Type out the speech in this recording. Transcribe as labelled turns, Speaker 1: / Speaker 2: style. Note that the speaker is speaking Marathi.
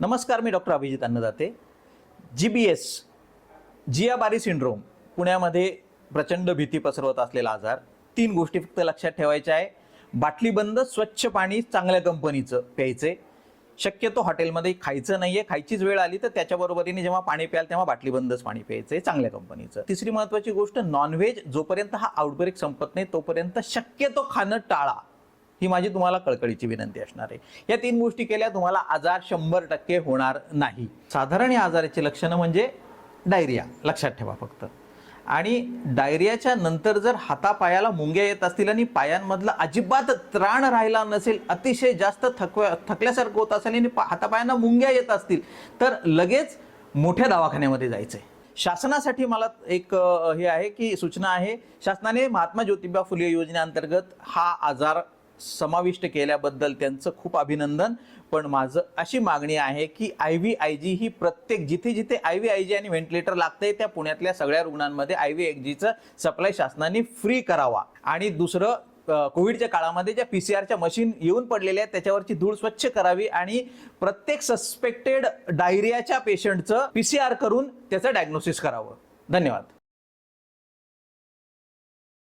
Speaker 1: नमस्कार मी doctor Abhijit Annadate. G B S जियाबारी syndrome पुण्यामध्ये प्रचंड भीती पसरवत असलेला आजार. तीन गोष्टी फक्त लक्षात ठेवायच्या आहे. बाटलीबंद स्वच्छ पाणी चांगल्या कंपनीचं प्यायचे. शक्यतो हॉटेलमध्ये खायचं नाहीये खायचीच वेळ आली तर त्याच्याबरोबरीने जेव्हा पाणी प्याल तेव्हा बाटलीबंदच पाणी प्यायचं चांगल्या कंपनीचं. तिसरी महत्वाची गोष्ट नॉनव्हेज जोपर्यंत हा आउटब्रेक संपत नाही तोपर्यंत शक्यतो खाणं टाळा. ही माझी तुम्हाला कळकळीची विनंती असणार आहे. या तीन गोष्टी केल्या तुम्हाला आजार शंभर टक्के होणार नाही. साधारण या आजाराची लक्षणं म्हणजे डायरिया लक्षात ठेवा फक्त. आणि डायरियाच्या नंतर जर हातापायाला मुंग्या येत असतील आणि पायांमधला अजिबात त्राण राहिला नसेल अतिशय जास्त थकव्या थकल्यासारखं होत असेल आणि हातापायांना मुंग्या येत असतील तर लगेच मोठ्या दवाखान्यामध्ये जायचं आहे शासनासाठी मला एक हे आहे की सूचना आहे शासनाने महात्मा ज्योतिबा फुले योजनेअंतर्गत हा आजार समाविष्ट केल्याबद्दल त्यांचं खूप अभिनंदन. पण माझं अशी मागणी आहे की आय व्ही आय जी ही प्रत्येक जिथे जिथे आय व्ही आय जी आणि व्हेंटिलेटर लागतंय त्या पुण्यातल्या सगळ्या रुग्णांमध्ये आय व्ही आय जीचं सप्लाय शासनाने फ्री करावा. आणि दुसरं कोविडच्या काळामध्ये ज्या पी सी आरच्या मशीन येऊन पडलेल्या आहेत त्याच्यावरची धूळ स्वच्छ करावी आणि प्रत्येक सस्पेक्टेड डायरियाच्या पेशंटचं पी सी आर करून त्याचं डायग्नोसिस करावं. धन्यवाद.